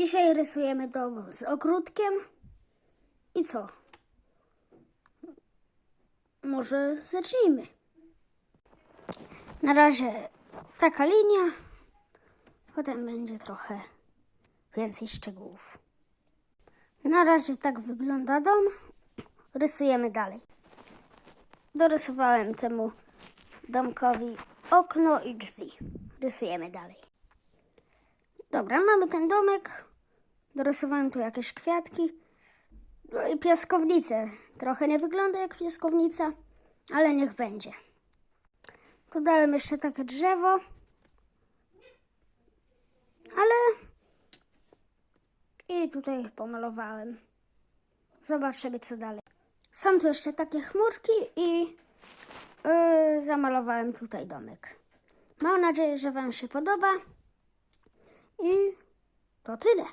Dzisiaj rysujemy dom z ogródkiem. I co? Może zacznijmy. Na razie taka linia, potem będzie trochę więcej szczegółów. Na razie tak wygląda dom. Rysujemy dalej. Dorysowałem temu domkowi okno i drzwi. Rysujemy dalej. Dobra, mamy ten domek. Dorysowałem tu jakieś kwiatki. No i piaskownicę. Trochę nie wygląda jak piaskownica, ale niech będzie. Dodałem jeszcze takie drzewo. Ale i tutaj pomalowałem. Zobaczymy co dalej. Są tu jeszcze takie chmurki i yy, zamalowałem tutaj domek. Mam nadzieję, że Wam się podoba. I to tyle.